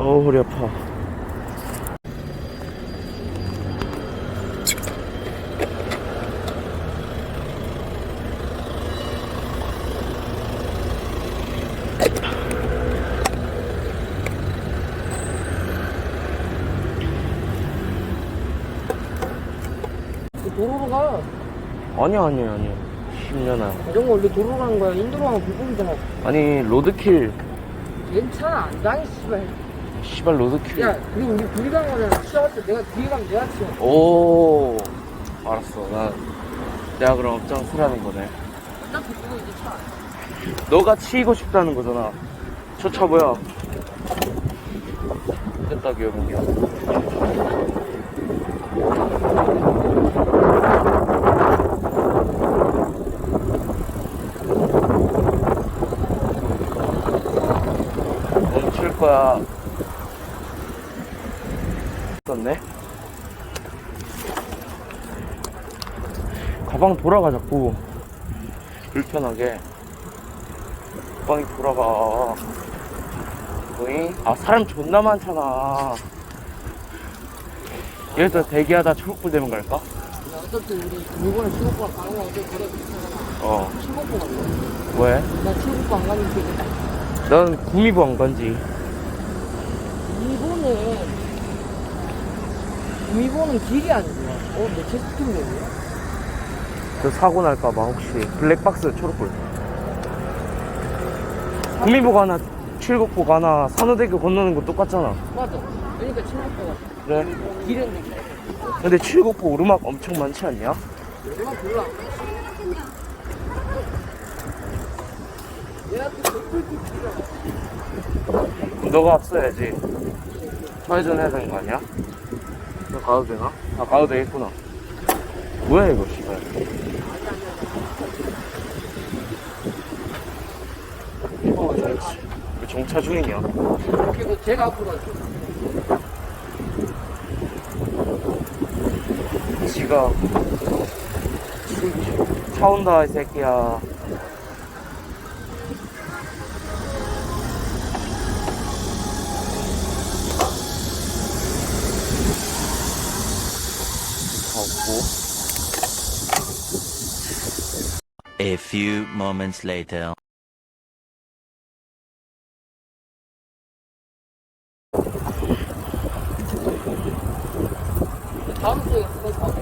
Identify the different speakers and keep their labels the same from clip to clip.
Speaker 1: 어우 허리 아파
Speaker 2: 그 도로로 가.
Speaker 1: 아니야 아니야 아니야 10년아
Speaker 2: 이런 거 원래 도로로 가는 거야. 인도로 가면 불법이잖아.
Speaker 1: 아니 로드킬
Speaker 2: 괜찮아. 안 당해, 씨발.
Speaker 1: 시발 로드킬
Speaker 2: 야, 그리고 우리 둘이 간 거잖아. 치아갈 때 내가 뒤에 가면 내가 치워.
Speaker 1: 오 알았어 나 내가 그럼 앞장서라는 거네
Speaker 2: 어차피 그거 이제 차.
Speaker 1: 너가 치이고 싶다는 거잖아 저 차 뭐야 됐다 기어보기야 멈출 거야 썼네 가방 돌아가 자꾸 불편하게 가방이 돌아가 거의 아 사람 존나 많잖아 여기서 대기하다 초록불 되면 갈까?
Speaker 2: 야, 어차피 우리 이번에 친구가 가는 거 어차피 그래 비슷하잖아.
Speaker 1: 어
Speaker 2: 친구가 간다.
Speaker 1: 왜?
Speaker 2: 나 친구가 안 가는 게
Speaker 1: 넌 구미부 안 간지
Speaker 2: 일본은 일본은 길이 안 좋아. 어, 내 체스팅이야.
Speaker 1: 그 사고 날까봐 혹시 블랙박스 초록불 구미부 가나 칠곡부 가나 산호대교 건너는 거 똑같잖아
Speaker 2: 맞아. 그러니까 친구가
Speaker 1: 그래
Speaker 2: 길은 내
Speaker 1: 근데 칠곡부 오르막 엄청 많지 않냐?
Speaker 2: 얼마 별로 안 가. 내가 그 길이야.
Speaker 1: 너가 앞서야지. 좌회전 해야 되는 거 아니야? 너 가도 되나? 아, 가도 되겠구나. 뭐야, 이거, 씨발. 어, 정차. 왜 정차 중이냐?
Speaker 2: 그리고 제가 앞으로.
Speaker 1: 지가. 차 온다, 이 새끼야. 가고.
Speaker 3: A few moments later.
Speaker 2: 다음 주에 그거 사고.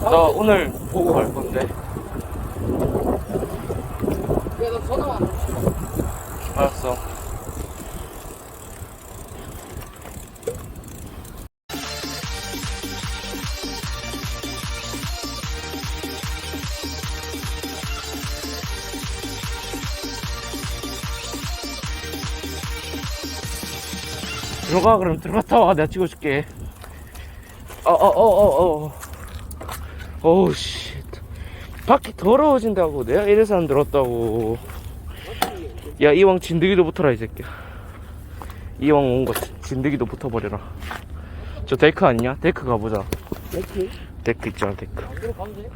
Speaker 1: 나 오늘 보고 갈 건데.
Speaker 2: 내가 전화 왔어.
Speaker 1: 알았어. 들어가. 그럼 들어갔다 와. 내가 찍어줄게. 어어어어어. 어우 씨 밖이 더러워진다고. 내가 이래서 안 들었다고. 야 이왕 진드기도 붙어라 이 새끼야. 이왕 온 거 진드기도 붙어버려라. 저 데크 아니냐? 데크 가보자.
Speaker 2: 이렇게?
Speaker 1: 데크 있잖아 데크.
Speaker 2: 돼?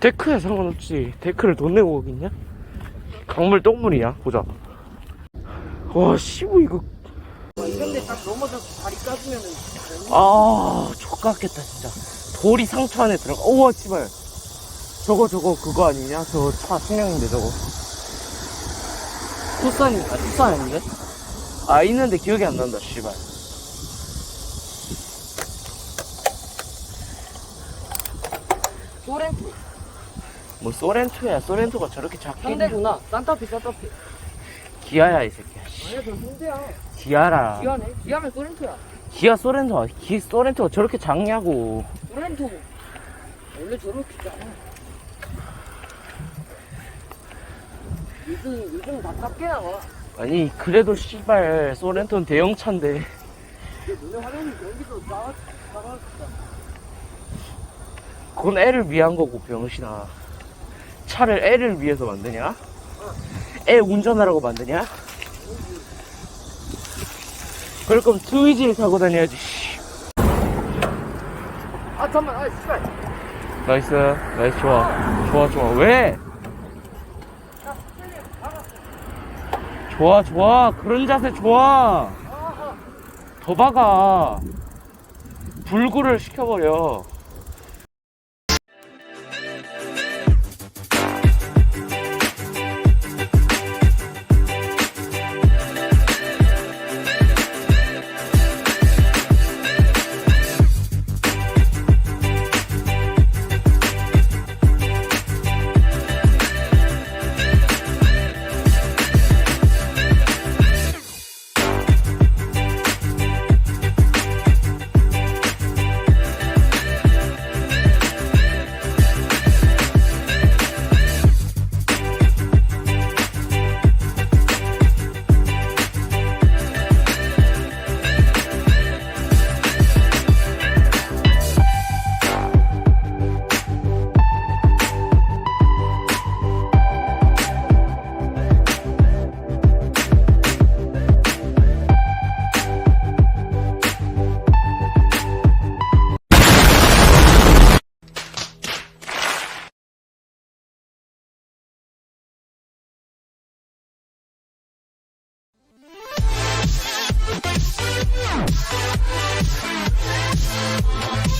Speaker 1: 데크야 상관없지. 데크를 돈 내고 오겠냐? 강물 똥물이야. 보자. 와 씨부 이거
Speaker 2: 아, 이런데 딱 넘어져서 다리 까주면은.
Speaker 1: 아 족같겠다 진짜 돌이 상처 안에 들어가 우와 씨발 저거 저거 그거 아니냐? 저차 승용인데 저거 투싼 아 투싼 아닌데? 아 있는데 기억이 안 난다 씨발
Speaker 2: 소렌토.
Speaker 1: 뭐 소렌토야 소렌토가 저렇게 작게
Speaker 2: 상대구나. 산타피, 산타피.
Speaker 1: 기아야 이 새끼야 씨.
Speaker 2: 아니야, 저 상대야.
Speaker 1: 기아라
Speaker 2: 기아네? 기아면 소렌토야.
Speaker 1: 기아 소렌토 기 소렌토가 저렇게 작냐고
Speaker 2: 소렌토. 원래 저렇게 잖아 요즘, 요즘 다 작게 나와.
Speaker 1: 아니 그래도 씨발 소렌토는 대형차인데
Speaker 2: 너네 화면이 여기서 나와, 나왔다.
Speaker 1: 그건 애를 위한 거고 병신아 차를 애를 위해서 만드냐? 애 운전하라고 만드냐? 그럴 거면 트위지를 타고 다녀야지 씨.
Speaker 2: 아, 잠깐만, 아, 씨발.
Speaker 1: 나이스 나이스 좋아 좋아 좋아 왜? 좋아 좋아 그런 자세 좋아 더 박아 불구를 시켜버려